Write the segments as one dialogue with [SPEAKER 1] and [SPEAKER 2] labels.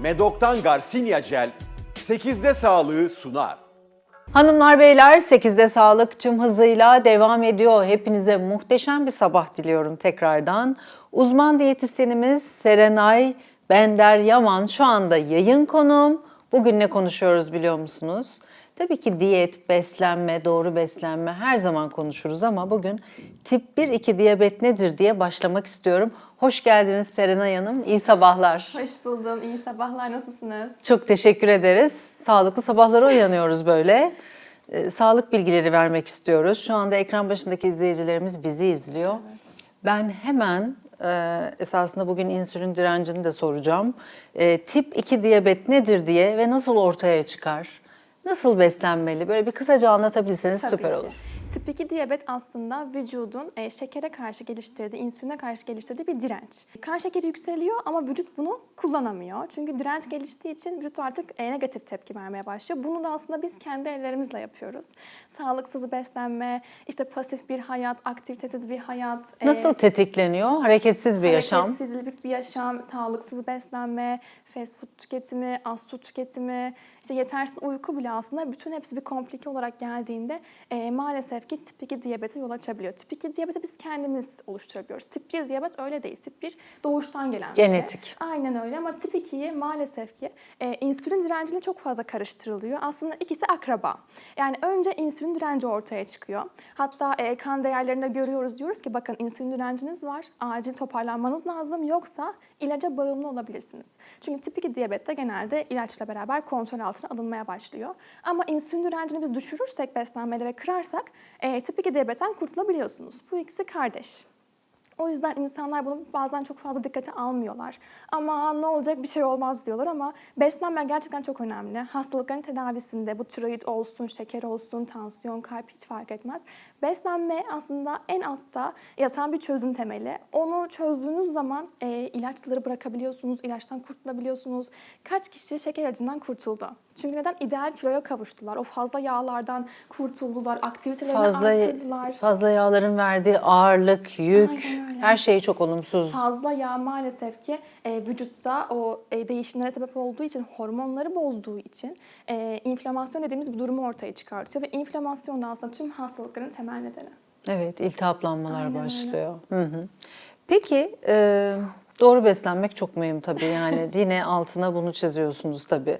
[SPEAKER 1] Medok'tan Garcinia Gel 8'de sağlığı sunar.
[SPEAKER 2] Hanımlar beyler 8'de sağlık tüm hızıyla devam ediyor. Hepinize muhteşem bir sabah diliyorum tekrardan. Uzman diyetisyenimiz Serenay Bender Yaman şu anda yayın konuğum. Bugün ne konuşuyoruz biliyor musunuz? Tabii ki diyet, beslenme, doğru beslenme her zaman konuşuruz ama bugün tip 1-2 diyabet nedir diye başlamak istiyorum. Hoş geldiniz Serenay Hanım. İyi sabahlar.
[SPEAKER 3] Hoş buldum. İyi sabahlar. Nasılsınız?
[SPEAKER 2] Çok teşekkür ederiz. Sağlıklı sabahlara uyanıyoruz böyle. Ee, sağlık bilgileri vermek istiyoruz. Şu anda ekran başındaki izleyicilerimiz bizi izliyor. Ben hemen e, esasında bugün insülin direncini de soracağım. E, tip 2 diyabet nedir diye ve nasıl ortaya çıkar? Nasıl beslenmeli? Böyle bir kısaca anlatabilirseniz
[SPEAKER 3] Tabii
[SPEAKER 2] süper
[SPEAKER 3] ki.
[SPEAKER 2] olur.
[SPEAKER 3] Tip 2 diyabet aslında vücudun e, şekere karşı geliştirdiği, insüline karşı geliştirdiği bir direnç. Kan şekeri yükseliyor ama vücut bunu kullanamıyor. Çünkü direnç geliştiği için vücut artık e, negatif tepki vermeye başlıyor. Bunu da aslında biz kendi ellerimizle yapıyoruz. Sağlıksız beslenme, işte pasif bir hayat, aktivitesiz bir hayat. e,
[SPEAKER 2] Nasıl tetikleniyor? Hareketsiz bir yaşam.
[SPEAKER 3] Hareketsizlik bir yaşam, sağlıksız beslenme, fast food tüketimi, az su tüketimi, işte yetersiz uyku bile aslında bütün hepsi bir komplike olarak geldiğinde e, maalesef ki tip 2 diyabete yol açabiliyor. Tip 2 diyabeti biz kendimiz oluşturabiliyoruz. Tip 1 diyabet öyle değil. Tip 1 doğuştan gelen bir
[SPEAKER 2] Genetik.
[SPEAKER 3] şey. Aynen öyle ama tip 2'yi maalesef ki e, insülin direnciyle çok fazla karıştırılıyor. Aslında ikisi akraba. Yani önce insülin direnci ortaya çıkıyor. Hatta e, kan değerlerinde görüyoruz diyoruz ki bakın insülin direnciniz var. Acil toparlanmanız lazım yoksa ilaca bağımlı olabilirsiniz. Çünkü tip 2 diyabette genelde ilaçla beraber kontrol altına alınmaya başlıyor. Ama insülin direncini biz düşürürsek beslenmeyle ve kırarsak e, tip 2 diyabetten kurtulabiliyorsunuz. Bu ikisi kardeş. O yüzden insanlar bunu bazen çok fazla dikkate almıyorlar. Ama ne olacak bir şey olmaz diyorlar ama beslenme gerçekten çok önemli. Hastalıkların tedavisinde bu tiroid olsun, şeker olsun, tansiyon, kalp hiç fark etmez. Beslenme aslında en altta yatan bir çözüm temeli. Onu çözdüğünüz zaman e, ilaçları bırakabiliyorsunuz, ilaçtan kurtulabiliyorsunuz. Kaç kişi şeker acından kurtuldu? Çünkü neden? ideal kiloya kavuştular. O fazla yağlardan kurtuldular, aktivitelerini
[SPEAKER 2] Fazla
[SPEAKER 3] arttırdılar.
[SPEAKER 2] fazla yağların verdiği ağırlık, yük, her şeyi çok olumsuz.
[SPEAKER 3] Fazla yağ maalesef ki e, vücutta o e, değişimlere sebep olduğu için, hormonları bozduğu için e, inflamasyon dediğimiz bir durumu ortaya çıkartıyor. Ve inflamasyon da aslında tüm hastalıkların temel nedeni.
[SPEAKER 2] Evet, iltihaplanmalar
[SPEAKER 3] Aynen öyle.
[SPEAKER 2] başlıyor. Hı hı. Peki, e, doğru beslenmek çok mühim tabii. Yani yine altına bunu çiziyorsunuz tabii.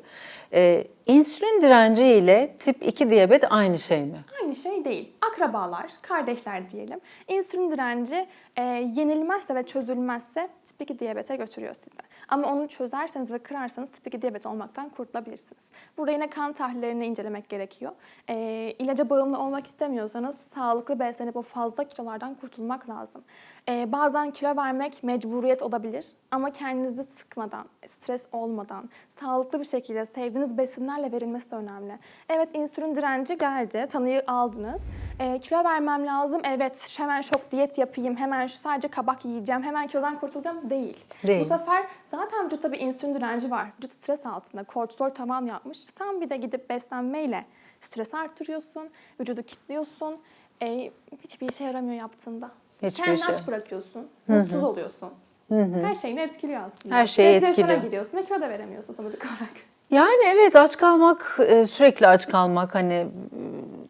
[SPEAKER 2] E, insülin direnci ile tip 2 diyabet aynı şey mi?
[SPEAKER 3] Aynı şey değil. Akrabalar, kardeşler diyelim. İnsülin direnci e, yenilmezse ve çözülmezse tip 2 diyabete götürüyor sizi. Ama onu çözerseniz ve kırarsanız tip 2 diyabet olmaktan kurtulabilirsiniz. Burada yine kan tahlillerini incelemek gerekiyor. E, ilaca bağımlı olmak istemiyorsanız sağlıklı beslenip o fazla kilolardan kurtulmak lazım. E, bazen kilo vermek mecburiyet olabilir ama kendinizi sıkmadan, stres olmadan, sağlıklı bir şekilde sevdiğiniz besinlerle verilmesi de önemli. Evet insülin direnci geldi, tanıyı aldınız. E, kilo vermem lazım, evet hemen şok diyet yapayım, hemen şu sadece kabak yiyeceğim, hemen kilodan kurtulacağım değil.
[SPEAKER 2] Değil.
[SPEAKER 3] Bu sefer zaten vücutta bir insülin direnci var. Vücut stres altında, kortizol tavan yapmış. Sen bir de gidip beslenmeyle stres arttırıyorsun, vücudu kilitliyorsun. E, hiçbir işe yaramıyor yaptığında.
[SPEAKER 2] Hiçbir
[SPEAKER 3] Kendini
[SPEAKER 2] şey.
[SPEAKER 3] aç bırakıyorsun, mutsuz oluyorsun. Her şeyini etkiliyor aslında.
[SPEAKER 2] Her şeyi
[SPEAKER 3] Depresyona
[SPEAKER 2] etkiliyor.
[SPEAKER 3] giriyorsun ve kilo da veremiyorsun otomatik olarak.
[SPEAKER 2] Yani evet aç kalmak, e, sürekli aç kalmak hani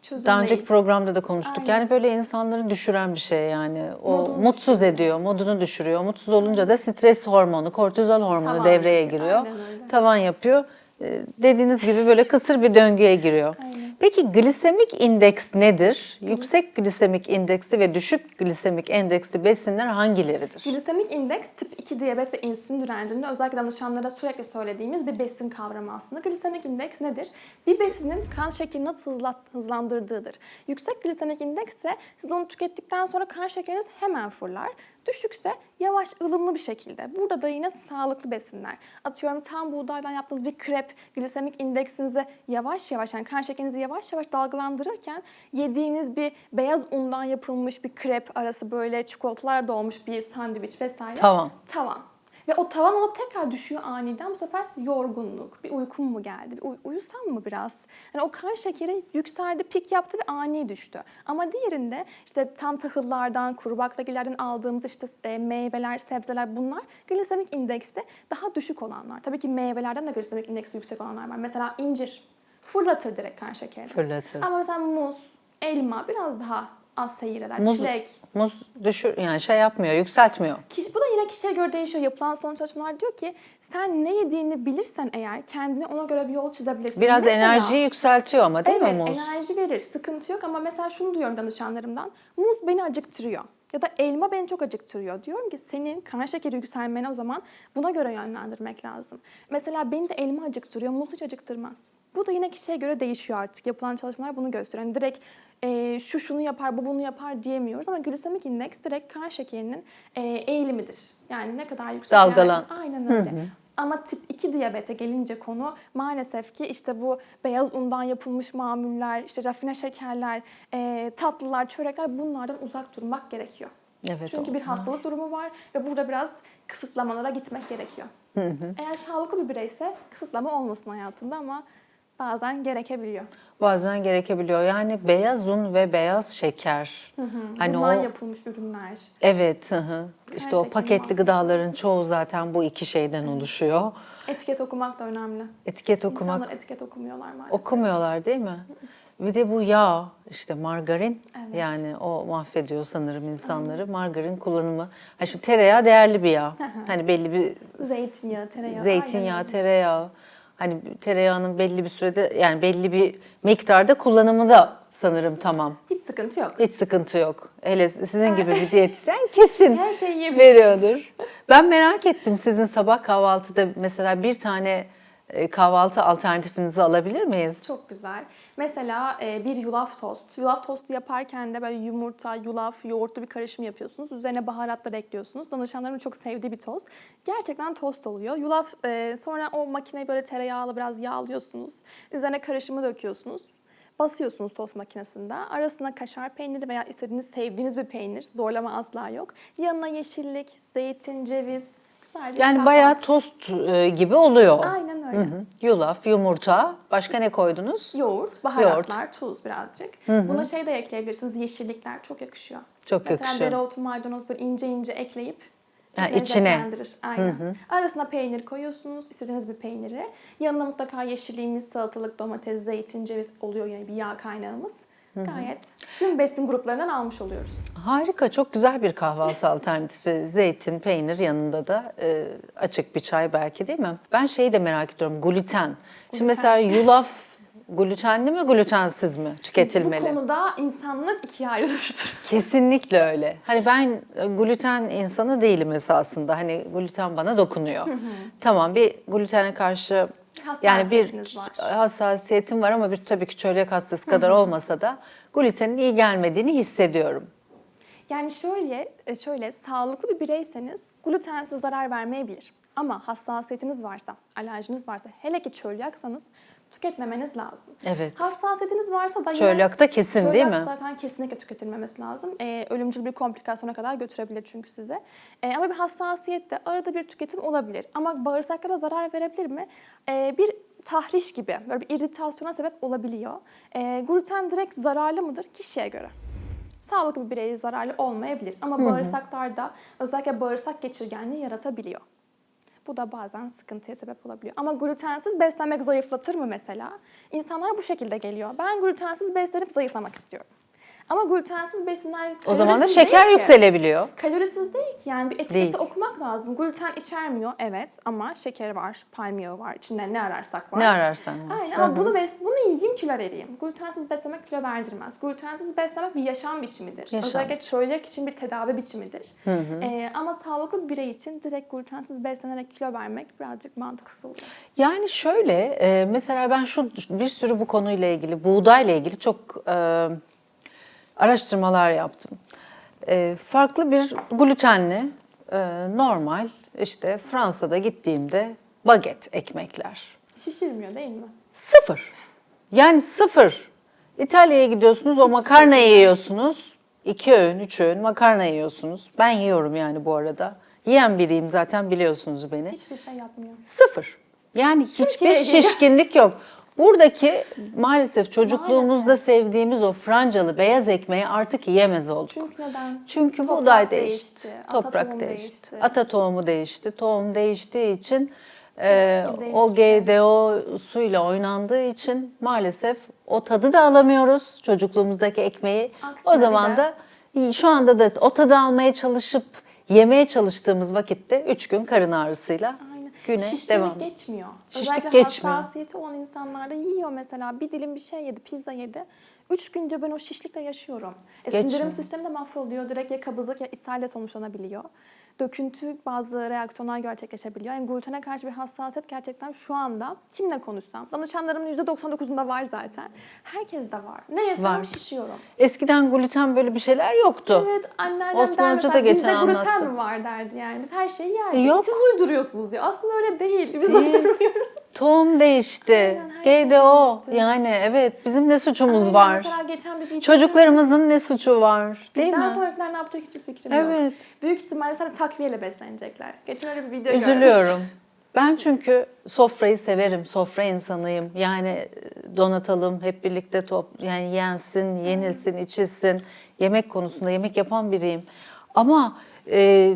[SPEAKER 3] Çözüm
[SPEAKER 2] daha önceki
[SPEAKER 3] değil.
[SPEAKER 2] programda da konuştuk.
[SPEAKER 3] Aynen.
[SPEAKER 2] Yani böyle insanları düşüren bir şey yani. O
[SPEAKER 3] Modunu
[SPEAKER 2] mutsuz ediyor, modunu düşürüyor. Mutsuz olunca da stres hormonu, kortizol hormonu
[SPEAKER 3] Tavan
[SPEAKER 2] devreye
[SPEAKER 3] yapıyor.
[SPEAKER 2] giriyor.
[SPEAKER 3] Aynen.
[SPEAKER 2] Tavan yapıyor. E, Dediğiniz gibi böyle kısır bir döngüye giriyor.
[SPEAKER 3] Aynen.
[SPEAKER 2] Peki glisemik indeks nedir? Yüksek glisemik indeksli ve düşük glisemik endeksli besinler hangileridir?
[SPEAKER 3] Glisemik indeks tip 2 diyabet ve insülin direncinde özellikle danışanlara sürekli söylediğimiz bir besin kavramı aslında. Glisemik indeks nedir? Bir besinin kan şekerini nasıl hızla- hızlandırdığıdır. Yüksek glisemik indeks ise siz onu tükettikten sonra kan şekeriniz hemen fırlar. Düşükse yavaş, ılımlı bir şekilde. Burada da yine sağlıklı besinler. Atıyorum tam buğdaydan yaptığınız bir krep glisemik indeksinizi yavaş yavaş yani kan şekerinizi yavaş yavaş dalgalandırırken yediğiniz bir beyaz undan yapılmış bir krep arası böyle çikolatalar dolmuş bir sandviç vesaire.
[SPEAKER 2] Tavan.
[SPEAKER 3] Tavan. Ve o tavan olup tekrar düşüyor aniden. Bu sefer yorgunluk, bir uykum mu geldi, bir uy- uyusam mı biraz? Yani o kan şekeri yükseldi, pik yaptı ve ani düştü. Ama diğerinde işte tam tahıllardan, kuru baklagillerden aldığımız işte e, meyveler, sebzeler bunlar glisemik indekste daha düşük olanlar. Tabii ki meyvelerden de glisemik indeksi yüksek olanlar var. Mesela incir fırlatır direkt kan şekerini.
[SPEAKER 2] Fırlatır.
[SPEAKER 3] Ama mesela muz, elma biraz daha az seyreder.
[SPEAKER 2] Muz,
[SPEAKER 3] Çilek.
[SPEAKER 2] muz düşür yani şey yapmıyor, yükseltmiyor.
[SPEAKER 3] Kişi, bu da yine kişiye göre değişiyor. Yapılan son çalışmalar diyor ki sen ne yediğini bilirsen eğer kendine ona göre bir yol çizebilirsin.
[SPEAKER 2] Biraz
[SPEAKER 3] Mesela-
[SPEAKER 2] enerjiyi yükseltiyor ama değil
[SPEAKER 3] evet,
[SPEAKER 2] mi muz?
[SPEAKER 3] enerji verir. Sıkıntı yok ama mesela şunu duyuyorum danışanlarımdan. Muz beni acıktırıyor. Ya da elma beni çok acıktırıyor. Diyorum ki senin kan şekeri yükselmeni o zaman buna göre yönlendirmek lazım. Mesela beni de elma acıktırıyor, muz hiç acıktırmaz. Bu da yine kişiye göre değişiyor artık. Yapılan çalışmalar bunu gösteriyor. Yani direkt e, şu şunu yapar, bu bunu yapar diyemiyoruz ama glisemik indeks direkt kan şekerinin e, eğilimidir. Yani ne kadar yüksek.
[SPEAKER 2] Dalgalan.
[SPEAKER 3] Yani, aynen öyle. Ama tip 2 diyabete gelince konu maalesef ki işte bu beyaz undan yapılmış mamuller, işte rafine şekerler, e, tatlılar, çörekler bunlardan uzak durmak gerekiyor.
[SPEAKER 2] Evet,
[SPEAKER 3] Çünkü
[SPEAKER 2] o-
[SPEAKER 3] bir hastalık durumu var ve burada biraz kısıtlamalara gitmek gerekiyor. Eğer sağlıklı bir bireyse kısıtlama olmasın hayatında ama bazen gerekebiliyor.
[SPEAKER 2] Bazen gerekebiliyor. Yani beyaz un ve beyaz şeker. Hani
[SPEAKER 3] Bundan
[SPEAKER 2] o
[SPEAKER 3] yapılmış ürünler.
[SPEAKER 2] evet, hı hı. işte o
[SPEAKER 3] şekerin
[SPEAKER 2] paketli
[SPEAKER 3] bahsediyor.
[SPEAKER 2] gıdaların çoğu zaten bu iki şeyden oluşuyor.
[SPEAKER 3] Etiket okumak da önemli.
[SPEAKER 2] Etiket okumak
[SPEAKER 3] İnsanlar etiket okumuyorlar maalesef.
[SPEAKER 2] okumuyorlar değil mi? Bir de bu yağ, işte margarin
[SPEAKER 3] Evet.
[SPEAKER 2] yani o mahvediyor sanırım insanları. Margarin kullanımı. Ha şimdi tereyağı değerli bir yağ. hani belli bir
[SPEAKER 3] Zeytinyağı, tereyağı.
[SPEAKER 2] zeytinyağı, tereyağı. Hani tereyağının belli bir sürede yani belli bir miktarda kullanımı da sanırım tamam.
[SPEAKER 3] Hiç sıkıntı yok.
[SPEAKER 2] Hiç sıkıntı yok. Hele sizin gibi bir diyetisyen kesin
[SPEAKER 3] Her şeyi
[SPEAKER 2] veriyordur. Ben merak ettim sizin sabah kahvaltıda mesela bir tane kahvaltı alternatifinizi alabilir miyiz?
[SPEAKER 3] Çok güzel. Mesela e, bir yulaf tost. Yulaf tostu yaparken de böyle yumurta, yulaf, yoğurtlu bir karışım yapıyorsunuz. Üzerine baharatlar ekliyorsunuz. Danışanlarımın çok sevdiği bir tost. Gerçekten tost oluyor. Yulaf e, sonra o makineyi böyle tereyağlı biraz yağlıyorsunuz. Üzerine karışımı döküyorsunuz. Basıyorsunuz tost makinesinde. Arasına kaşar peyniri veya istediğiniz, sevdiğiniz bir peynir. Zorlama asla yok. Yanına yeşillik, zeytin, ceviz. Bir
[SPEAKER 2] Yani
[SPEAKER 3] kahvaltı.
[SPEAKER 2] bayağı tost e, gibi oluyor.
[SPEAKER 3] Aynen öyle.
[SPEAKER 2] Hı hı. Yulaf, yumurta. Başka ne koydunuz?
[SPEAKER 3] Yoğurt, baharatlar, tuz birazcık. Buna şey de ekleyebilirsiniz. Yeşillikler çok yakışıyor.
[SPEAKER 2] Çok
[SPEAKER 3] Mesela
[SPEAKER 2] yakışıyor.
[SPEAKER 3] dereotu, maydanoz böyle ince ince ekleyip
[SPEAKER 2] Ha,
[SPEAKER 3] lezzetlendirir.
[SPEAKER 2] içine.
[SPEAKER 3] Aynen. Arasına peynir koyuyorsunuz. istediğiniz bir peyniri. Yanına mutlaka yeşilliğimiz, salatalık, domates, zeytin, ceviz oluyor yine bir yağ kaynağımız. Gayet tüm besin gruplarından almış oluyoruz.
[SPEAKER 2] Harika, çok güzel bir kahvaltı alternatifi. Zeytin, peynir yanında da e, açık bir çay belki değil mi? Ben şeyi de merak ediyorum, gluten. Şimdi mesela yulaf glutenli mi, glutensiz mi tüketilmeli?
[SPEAKER 3] Bu konuda insanlık ikiye ayrılmıştır.
[SPEAKER 2] Kesinlikle öyle. Hani ben e, gluten insanı değilim esasında. Hani gluten bana dokunuyor. Tamam bir glutene karşı yani bir
[SPEAKER 3] var.
[SPEAKER 2] hassasiyetim var ama bir tabii ki çölyak hastası kadar olmasa da glutenin iyi gelmediğini hissediyorum.
[SPEAKER 3] Yani şöyle, e, şöyle sağlıklı bir bireyseniz gluten size zarar vermeyebilir. Ama hassasiyetiniz varsa, alerjiniz varsa, hele ki çölyaksanız tüketmemeniz lazım.
[SPEAKER 2] Evet.
[SPEAKER 3] Hassasiyetiniz varsa da yine...
[SPEAKER 2] Çölyakta kesin değil
[SPEAKER 3] Çölyak
[SPEAKER 2] mi?
[SPEAKER 3] zaten kesinlikle tüketilmemesi lazım. Ee, ölümcül bir komplikasyona kadar götürebilir çünkü size. Ee, ama bir hassasiyet de arada bir tüketim olabilir. Ama bağırsaklara zarar verebilir mi? Ee, bir tahriş gibi, böyle bir irritasyona sebep olabiliyor. Ee, gluten direkt zararlı mıdır? Kişiye göre. Sağlıklı bir bireye zararlı olmayabilir. Ama bağırsaklarda özellikle bağırsak geçirgenliği yaratabiliyor. Bu da bazen sıkıntıya sebep olabiliyor. Ama glutensiz beslenmek zayıflatır mı mesela? İnsanlar bu şekilde geliyor. Ben glutensiz beslenip zayıflamak istiyorum. Ama glutensiz besinler
[SPEAKER 2] O zaman da
[SPEAKER 3] kalorisiz
[SPEAKER 2] şeker
[SPEAKER 3] değil ki.
[SPEAKER 2] yükselebiliyor.
[SPEAKER 3] Kalorisiz değil ki yani bir etiketi
[SPEAKER 2] Değil.
[SPEAKER 3] okumak lazım. Gluten içermiyor evet ama şekeri var, palm yağı var, içinde ne ararsak var.
[SPEAKER 2] Ne ararsan var.
[SPEAKER 3] Aynen ama bunu bes bunu yiyeyim kilo vereyim. Glutensiz beslemek kilo verdirmez. Glutensiz beslemek bir yaşam biçimidir.
[SPEAKER 2] Yaşam.
[SPEAKER 3] Özellikle çölyak için bir tedavi biçimidir. Ee, ama sağlıklı bir birey için direkt glutensiz beslenerek kilo vermek birazcık mantıksız oluyor.
[SPEAKER 2] Yani şöyle e, mesela ben şu bir sürü bu konuyla ilgili buğdayla ilgili çok e, araştırmalar yaptım. E, farklı bir glutenli e, normal işte Fransa'da gittiğimde baget ekmekler.
[SPEAKER 3] Şişirmiyor değil mi?
[SPEAKER 2] Sıfır. Yani sıfır. İtalya'ya gidiyorsunuz o makarna yiyorsunuz. İki öğün, üç öğün makarna yiyorsunuz. Ben yiyorum yani bu arada. Yiyen biriyim zaten biliyorsunuz beni.
[SPEAKER 3] Hiçbir şey yapmıyor.
[SPEAKER 2] Sıfır. Yani hiçbir şişkinlik yok. Buradaki maalesef çocukluğumuzda
[SPEAKER 3] Maalesef.
[SPEAKER 2] sevdiğimiz o francalı beyaz ekmeği artık yiyemez olduk.
[SPEAKER 3] Çünkü neden?
[SPEAKER 2] Çünkü
[SPEAKER 3] Toprak
[SPEAKER 2] buğday değişti,
[SPEAKER 3] değişti,
[SPEAKER 2] toprak değişti,
[SPEAKER 3] değişti.
[SPEAKER 2] ata tohumu değişti. Tohum değiştiği için e, o
[SPEAKER 3] hiçbir şey.
[SPEAKER 2] GDO suyla oynandığı için maalesef o tadı da alamıyoruz çocukluğumuzdaki ekmeği.
[SPEAKER 3] Aksine
[SPEAKER 2] o zaman da şu anda da o tadı almaya çalışıp yemeye çalıştığımız vakitte 3 gün karın ağrısıyla
[SPEAKER 3] Aynen.
[SPEAKER 2] Güne
[SPEAKER 3] Şişkinlik
[SPEAKER 2] devam.
[SPEAKER 3] geçmiyor.
[SPEAKER 2] Şişlik
[SPEAKER 3] Özellikle
[SPEAKER 2] geçmiyor.
[SPEAKER 3] hassasiyeti olan insanlarda yiyor mesela bir dilim bir şey yedi, pizza yedi. Üç günce ben o şişlikle yaşıyorum. E,
[SPEAKER 2] Geçmiyor.
[SPEAKER 3] sindirim sistemi de mahvoluyor. Direkt ya kabızlık ya ishalle sonuçlanabiliyor. Döküntü bazı reaksiyonlar gerçekleşebiliyor. Yani glutene karşı bir hassasiyet gerçekten şu anda kimle konuşsam, danışanlarımın %99'unda var zaten. Herkes de var. Ne yesem
[SPEAKER 2] Var.
[SPEAKER 3] şişiyorum.
[SPEAKER 2] Eskiden gluten böyle bir şeyler yoktu.
[SPEAKER 3] Evet anneannem
[SPEAKER 2] Osman
[SPEAKER 3] der
[SPEAKER 2] da geçen
[SPEAKER 3] bizde gluten mi var derdi yani. Biz her şeyi yerdik.
[SPEAKER 2] Yok.
[SPEAKER 3] Siz uyduruyorsunuz diyor. Aslında öyle değil. Biz
[SPEAKER 2] Değil.
[SPEAKER 3] uyduruyoruz.
[SPEAKER 2] Tohum değişti.
[SPEAKER 3] Aynen, her şey
[SPEAKER 2] GDO
[SPEAKER 3] değişti.
[SPEAKER 2] yani evet bizim ne suçumuz
[SPEAKER 3] Aynen,
[SPEAKER 2] var?
[SPEAKER 3] Geçen bir
[SPEAKER 2] Çocuklarımızın ne suçu var? Değil
[SPEAKER 3] Bizden
[SPEAKER 2] mi?
[SPEAKER 3] sonrakiler ne yapacak hiçbir fikrim
[SPEAKER 2] Evet.
[SPEAKER 3] yok. Büyük ihtimalle sana takviyeyle beslenecekler. Geçen öyle bir video görmüştüm.
[SPEAKER 2] Üzülüyorum. Ben çünkü sofrayı severim, sofra insanıyım. Yani e, donatalım, hep birlikte top, yani yensin, yenilsin, içilsin. Yemek konusunda yemek yapan biriyim. Ama e,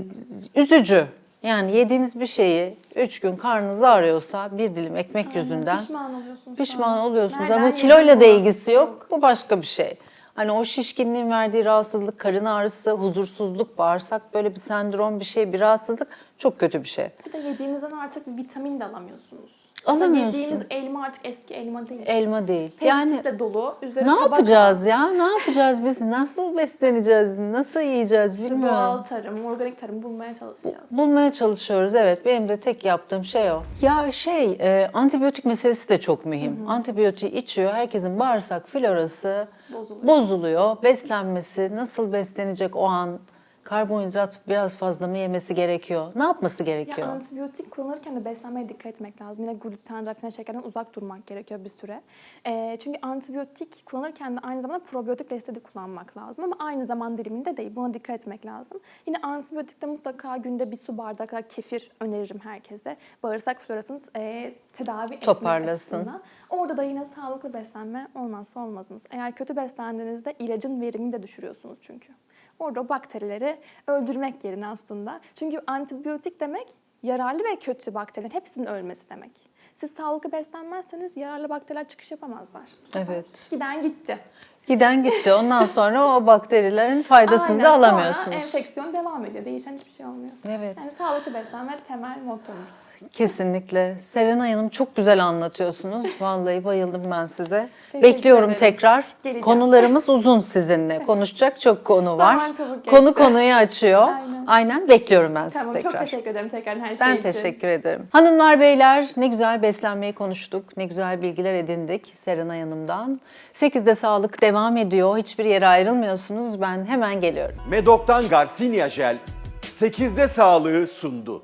[SPEAKER 2] üzücü. Yani yediğiniz bir şeyi üç gün karnınız ağrıyorsa bir dilim ekmek
[SPEAKER 3] Aynen,
[SPEAKER 2] yüzünden
[SPEAKER 3] Pişman oluyorsunuz.
[SPEAKER 2] pişman
[SPEAKER 3] sonra.
[SPEAKER 2] oluyorsunuz.
[SPEAKER 3] Nereden
[SPEAKER 2] Ama kiloyla da ilgisi yok. Bu başka bir şey. Hani o şişkinliğin verdiği rahatsızlık, karın ağrısı, huzursuzluk, bağırsak böyle bir sendrom bir şey, bir rahatsızlık çok kötü bir şey.
[SPEAKER 3] Bir de yediğinizden artık bir vitamin de alamıyorsunuz.
[SPEAKER 2] Alamıyorsun.
[SPEAKER 3] Mesela Yediğimiz elma artık eski elma değil.
[SPEAKER 2] Elma değil.
[SPEAKER 3] Yani
[SPEAKER 2] Yani
[SPEAKER 3] dolu. Üzeri
[SPEAKER 2] ne
[SPEAKER 3] tabaka.
[SPEAKER 2] yapacağız ya? Ne yapacağız biz? Nasıl besleneceğiz? Nasıl yiyeceğiz
[SPEAKER 3] Doğal
[SPEAKER 2] bilmiyorum.
[SPEAKER 3] tarım, organik tarım bulmaya çalışacağız.
[SPEAKER 2] Bulmaya çalışıyoruz evet. Benim de tek yaptığım şey o. Ya şey e, antibiyotik meselesi de çok mühim. Antibiyotiği içiyor. Herkesin bağırsak florası
[SPEAKER 3] Bozuluyor.
[SPEAKER 2] bozuluyor. Beslenmesi, nasıl beslenecek o an? Karbonhidrat biraz fazla mı yemesi gerekiyor? Ne yapması gerekiyor?
[SPEAKER 3] Ya antibiyotik kullanırken de beslenmeye dikkat etmek lazım. Yine gluten, rafine şekerden uzak durmak gerekiyor bir süre. Ee, çünkü antibiyotik kullanırken de aynı zamanda probiyotik desteği de kullanmak lazım. Ama aynı zaman diliminde değil. Buna dikkat etmek lazım. Yine antibiyotikte mutlaka günde bir su bardağı kadar kefir öneririm herkese. Bağırsak florasını e, tedavi etmek
[SPEAKER 2] Toparlasın.
[SPEAKER 3] açısından. Orada da yine sağlıklı beslenme olmazsa olmazımız. Eğer kötü beslendiğinizde ilacın verimini de düşürüyorsunuz çünkü. Orada bakterileri öldürmek yerine aslında. Çünkü antibiyotik demek yararlı ve kötü bakterilerin hepsinin ölmesi demek. Siz sağlıklı beslenmezseniz yararlı bakteriler çıkış yapamazlar.
[SPEAKER 2] Evet.
[SPEAKER 3] Giden gitti.
[SPEAKER 2] Giden gitti. Ondan sonra o bakterilerin faydasını
[SPEAKER 3] Aynen,
[SPEAKER 2] da
[SPEAKER 3] Sonra
[SPEAKER 2] alamıyorsunuz.
[SPEAKER 3] enfeksiyon devam ediyor. Değişen hiçbir şey olmuyor.
[SPEAKER 2] Evet.
[SPEAKER 3] Yani sağlıklı beslenme temel mottomuz.
[SPEAKER 2] Kesinlikle. Serenay Hanım çok güzel anlatıyorsunuz. Vallahi bayıldım ben size.
[SPEAKER 3] Teşekkür
[SPEAKER 2] Bekliyorum
[SPEAKER 3] ederim.
[SPEAKER 2] tekrar.
[SPEAKER 3] Geleceğim.
[SPEAKER 2] Konularımız uzun sizinle. Konuşacak çok konu var. Konu konuyu açıyor.
[SPEAKER 3] Aynen.
[SPEAKER 2] Aynen bekliyorum ben sizi
[SPEAKER 3] Tamam
[SPEAKER 2] tekrar.
[SPEAKER 3] çok teşekkür ederim tekrar her şey
[SPEAKER 2] Ben
[SPEAKER 3] için.
[SPEAKER 2] teşekkür ederim. Hanımlar beyler ne güzel beslenmeyi konuştuk. Ne güzel bilgiler edindik Serenay Hanım'dan. 8'de sağlık devam ediyor. Hiçbir yere ayrılmıyorsunuz. Ben hemen geliyorum.
[SPEAKER 1] Medok'tan Garcinia Jel 8'de sağlığı sundu.